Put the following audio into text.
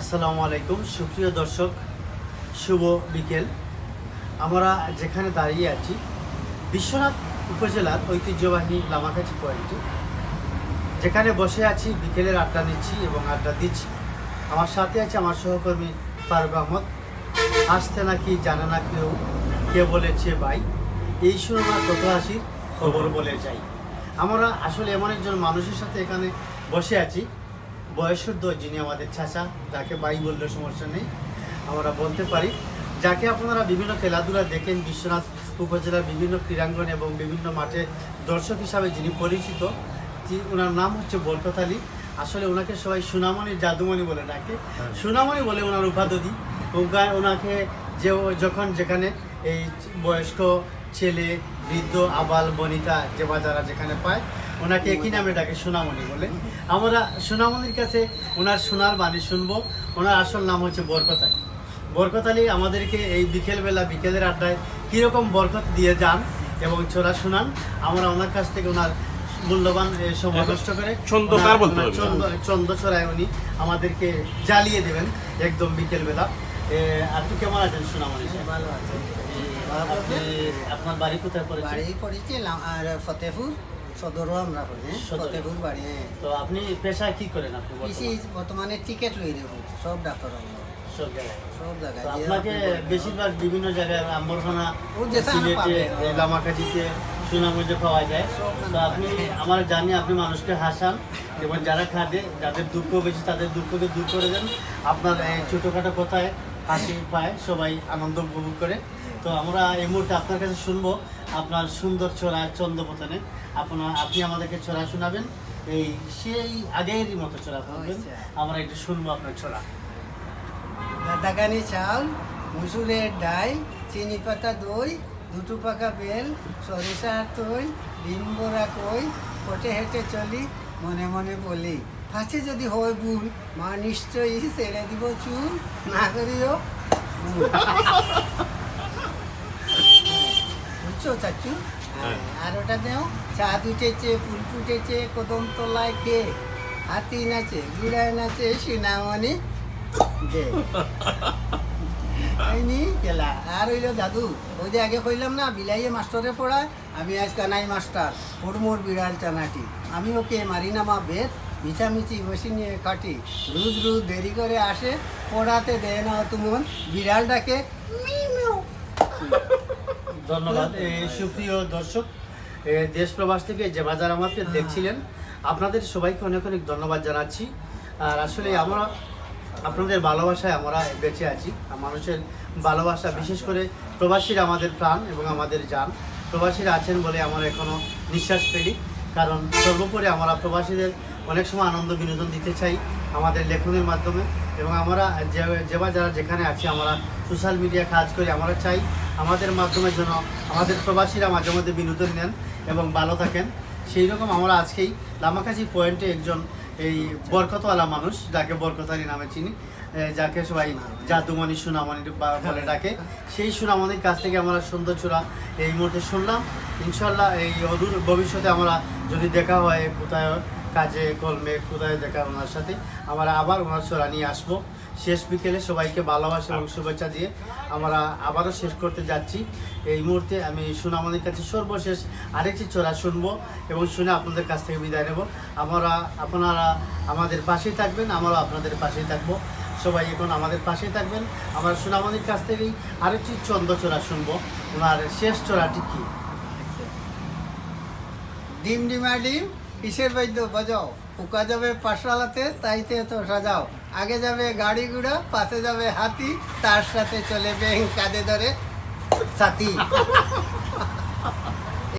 আসসালামু আলাইকুম, সুপ্রিয় দর্শক, শুভ বিকেল। আমরা যেখানে দাঁড়িয়ে আছি, বিশ্বনাথ উপজেলার ঐতিহ্যবাহী লামাকাছি পয়েন্টে যেখানে বসে আছি, বিকেলের আড্ডা নিচ্ছি এবং আড্ডা দিচ্ছি। আমার সাথে আছে আমার সহকর্মী ফারুক আহমদ। আসতে নাকি, জানে না কেউ, কে বলেছে ভাই? এই শুননা কত হাসির খবর বলে যাই। আমরা আসলে এমন একজন মানুষের সাথে এখানে বসে আছি বয়সুদ্ধ যিনি আমাদের চাচা যাকে বাই বললে সমস্যা নেই আমরা বলতে পারি। যাকে আপনারা বিভিন্ন খেলাধুলা দেখেন বিশ্বনাথ উপজেলার বিভিন্ন ক্রীড়াঙ্গন এবং বিভিন্ন মাঠে দর্শক হিসাবে যিনি পরিচিত ওনার নাম হচ্ছে বরকত আলী। আসলে ওনাকে সবাই সুনামণির জাদুমণি বলে ডাকে। সুনামণি বলে ওনার উপাধি। ওনাকে যে যখন যেখানে এই বয়স্ক ছেলে বৃদ্ধ আবাল বনিতা যে বা যারা যেখানে পায় ওনাকে একই নামে ডাকে? সোনামণি বলে। আমরা সোনামণির কাছে ওনার সোনার বাণী শুনব। ওনার আসল নাম হচ্ছে বরকত আলী বরকত আলী আমাদেরকে এই বিকেলবেলা বিকেলের আড্ডায় কীরকম বরকত দিয়ে যান এবং ছোড়া শোনান আমরা ওনার কাছ থেকে ওনার মূল্যবান সময় নষ্ট করে ছন্দ ওনার- কার বলতে ওনার হবে? ছন্দ চন্দ্র ছড়ায় উনি আমাদেরকে জ্বালিয়ে দেবেন একদম বিকেলবেলা। আপনি কেমন আছেন সোনামণি ভালো আছে। আপনি আপনার বাড়ি কোথায় পড়েছে বাড়ি পড়েছি আর ফতেপুর সদরও আমরা পড়ি ফতেপুর বাড়ি। তো আপনি কি করেন আপনি কৃষি বর্তমানে? বর্তমানে টিকিট লই দেবো সব ডাক্তার সব জায়গায়? সব জায়গায় আপনাকে বেশিরভাগ বিভিন্ন জায়গায় আম্বরখানা ও যেটা সিলেটে লামাকাজিতে সুনামগঞ্জে পাওয়া যায়। তো আপনি আমার জানি আপনি মানুষকে হাসান এবং যারা খাদে যাদের দুঃখ বেশি তাদের দুঃখকে দূর করে দেন। আপনার ছোটোখাটো কথায় হাসি পায় সবাই আনন্দ উপভোগ করে। তো আমরা এই মুহূর্তে আপনার কাছে শুনব আপনার সুন্দর ছড়া চন্দ্রপতনে। আপনার আপনি আমাদেরকে ছড়া শোনাবেন। এই সেই আগেরই মতো ছড়া আচ্ছা। আমরা একটু শুনব আপনার ছড়া দাদাগানি চাউল মুসুরের ডাই চিনি পাতা দই দুটো পাকা বেল সরিষার তৈল ডিম্বরা কই পটে হেঁটে চলি মনে মনে বলি। পাছে যদি হয় ভুল মা নিশ্চয়ই ছেড়ে দিব চুল না করিও ভুল। চাচু হ্যাঁ। আর ওটা দেও চাঁদ উঠেছে ফুল ফুটেছে কদম তলায় কে হাতি নাচে গুড়ায় নাচে সিনামণি দে আইনি গেলা আর হইল দাদু ওই যে আগে কইলাম না বিলাইয়ে মাস্টারে পড়ায় আমি আজ কানাই মাস্টার ফরমোর বিড়াল চানাটি আমি ওকে মারি নামা বেদ মিছামিছি বসে নিয়ে কাটি রুদ রুদ দেরি করে আসে পড়াতে দেয় না তুমন বিড়ালটাকে মিউ মিউ। ধন্যবাদ। সুপ্রিয় দর্শক দেশ প্রবাস থেকে যে বাজার আমাকে দেখছিলেন আপনাদের সবাইকে অনেক অনেক ধন্যবাদ জানাচ্ছি। আর আসলে আমরা আপনাদের ভালোবাসায় আমরা বেঁচে আছি। মানুষের ভালোবাসা বিশেষ করে প্রবাসীরা আমাদের প্রাণ এবং আমাদের যান প্রবাসীরা আছেন বলে আমরা এখনও নিঃশ্বাস ফেলি। কারণ সর্বোপরি আমরা প্রবাসীদের অনেক সময় আনন্দ বিনোদন দিতে চাই আমাদের লেখনের মাধ্যমে। এবং আমরা যে যে বা যারা যেখানে আছি আমরা সোশ্যাল মিডিয়া কাজ করি আমরা চাই আমাদের মাধ্যমে যেন আমাদের প্রবাসীরা মাঝে মধ্যে বিনোদন নেন এবং ভালো থাকেন। সেই রকম আমরা আজকেই লামাকাজি পয়েন্টে একজন এই বরকতওয়ালা মানুষ যাকে বরকতারি নামে চিনি যাকে সবাই জাদুমণি সুনামণি বলে ডাকে। সেই সুনামণির কাছ থেকে আমরা সুন্দর চূড়া এই মুহূর্তে শুনলাম। ইনশাল্লাহ এই অদূর ভবিষ্যতে আমরা যদি দেখা হয় কোথায় কাজে, কলমে কোথায় দেখা ওনার সাথে। আমরা আবার ওনার চোরা নিয়ে আসব। শেষ বিকেলে সবাইকে ভালোবাসা এবং শুভেচ্ছা দিয়ে আমরা আবারও শেষ করতে যাচ্ছি। এই মুহূর্তে আমি সুনামনির কাছে সর্বশেষ আরেকটি চোরা শুনব এবং শুনে আপনাদের কাছ থেকে বিদায় নেব। আমরা, আপনারা আমাদের পাশেই থাকবেন, আমরাও আপনাদের পাশেই থাকব। সবাই এখন আমাদের পাশেই থাকবেন। আমরা সুনামনির কাছ থেকেই আরেকটি চন্দ্র চোরা শুনব। ওনার শেষ চোরাটি কী? ডিম ডিমা ডিম? কিসের বৈদ্য বাজাও। পোকা যাবে পাশালাতে, তাইতে তো সাজাও। আগে যাবে গাড়ি ঘোড়া, পাশে যাবে হাতি, তার সাথে চলে ব্যাংক কাঁধে ধরে সাথী